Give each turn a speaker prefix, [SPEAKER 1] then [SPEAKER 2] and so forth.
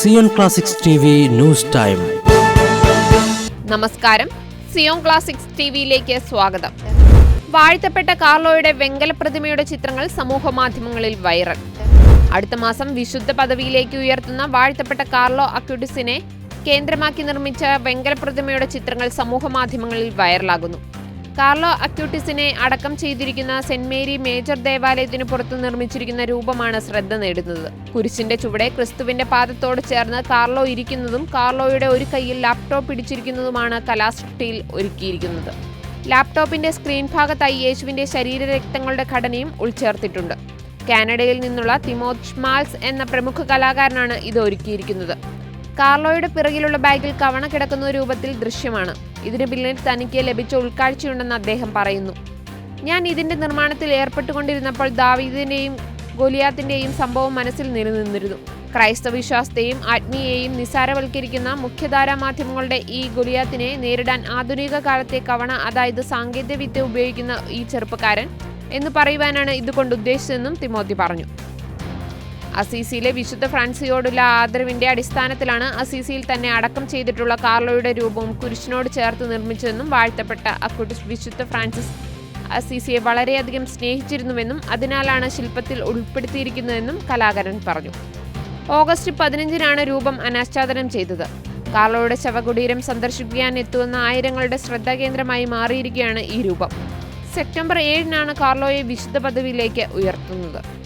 [SPEAKER 1] Zion classics news time.
[SPEAKER 2] നമസ്കാരം. Zion classics T വിയിലേക്ക് സ്വാഗതം. വാഴ്ത്തപ്പെട്ട കാർലോയുടെ വെങ്കല പ്രതിമയുടെ ചിത്രങ്ങൾ സമൂഹ മാധ്യമങ്ങളിൽ വൈറൽ. അടുത്ത മാസം വിശുദ്ധ പദവിയിലേക്ക് ഉയർത്തുന്ന വാഴ്ത്തപ്പെട്ട കാർലോ അക്യൂട്ടിസിനെ കേന്ദ്രമാക്കി നിർമ്മിച്ച വെങ്കല പ്രതിമയുടെ ചിത്രങ്ങൾ സമൂഹ മാധ്യമങ്ങളിൽ വൈറലാകുന്നു. കാർലോ അക്യൂട്ടിസിനെ അടക്കം ചെയ്തിരിക്കുന്ന സെന്റ് മേരി മേജർ ദേവാലയത്തിന് പുറത്ത് നിർമ്മിച്ചിരിക്കുന്ന രൂപമാണ് ശ്രദ്ധ നേടുന്നത്. കുരിശിന്റെ ചുവടെ ക്രിസ്തുവിന്റെ പാദത്തോട് ചേർന്ന് കാർലോ ഇരിക്കുന്നതും കാർലോയുടെ ഒരു കൈയിൽ ലാപ്ടോപ്പ് പിടിച്ചിരിക്കുന്നതുമാണ് കലാസൃഷ്ടിയിൽ ഒരുക്കിയിരിക്കുന്നത്. ലാപ്ടോപ്പിന്റെ സ്ക്രീൻ ഭാഗത്തായി യേശുവിന്റെ ശരീരരക്തങ്ങളുടെ ഘടനയും ഉൾച്ചേർത്തിട്ടുണ്ട്. കാനഡയിൽ നിന്നുള്ള തിമോത് ഷ്മാൽസ് എന്ന പ്രമുഖ കലാകാരനാണ് ഇത് ഒരുക്കിയിരിക്കുന്നത്. കാർലോയുടെ പിറകിലുള്ള ബാഗിൽ കവണ കിടക്കുന്ന രൂപത്തിൽ ദൃശ്യമാണ്. ഇതിന് പിന്നിൽ തനിക്ക് ലഭിച്ച ഉൾക്കാഴ്ചയുണ്ടെന്ന് അദ്ദേഹം പറയുന്നു. ഞാൻ ഇതിന്റെ നിർമ്മാണത്തിൽ ഏർപ്പെട്ടുകൊണ്ടിരുന്നപ്പോൾ ദാവീദിന്റെയും ഗോലിയാത്തിന്റെയും സംഭവം മനസ്സിൽ നിലനിന്നിരുന്നു. ക്രൈസ്തവ വിശ്വാസത്തെയും ആത്മീയെയും നിസാരവൽക്കരിക്കുന്ന മുഖ്യധാരാ മാധ്യമങ്ങളുടെ ഈ ഗുലിയാത്തിനെ നേരിടാൻ ആധുനിക കാലത്തെ കവണ അതായത് സാങ്കേതികവിദ്യ ഉപയോഗിക്കുന്ന ഈ ചെറുപ്പക്കാരൻ എന്ന് പറയുവാനാണ് ഇതുകൊണ്ട് ഉദ്ദേശിച്ചതെന്നും തിമോത്തി പറഞ്ഞു. അസീസിയിലെ വിശുദ്ധ ഫ്രാൻസിയോടുള്ള ആദരവിന്റെ അടിസ്ഥാനത്തിലാണ് അസീസിയിൽ തന്നെ അടക്കം ചെയ്തിട്ടുള്ള കാർലോയുടെ രൂപവും കുരിശിനോട് ചേർത്ത് നിർമ്മിച്ചതെന്നും വാഴ്ത്തപ്പെട്ട അക്കുട്ടി വിശുദ്ധ ഫ്രാൻസിസ് അസീസിയെ വളരെയധികം സ്നേഹിച്ചിരുന്നുവെന്നും അതിനാലാണ് ശില്പത്തിൽ ഉൾപ്പെടുത്തിയിരിക്കുന്നതെന്നും കലാകാരൻ പറഞ്ഞു. ഓഗസ്റ്റ് പതിനഞ്ചിനാണ് രൂപം അനാച്ഛാദനം ചെയ്തത്. കാർലോയുടെ ശവകുടീരം സന്ദർശിക്കാൻ എത്തുന്ന ആയിരങ്ങളുടെ ശ്രദ്ധാകേന്ദ്രമായി മാറിയിരിക്കുകയാണ് ഈ രൂപം. സെപ്റ്റംബർ ഏഴിനാണ് കാർലോയെ വിശുദ്ധ പദവിയിലേക്ക് ഉയർത്തുന്നത്.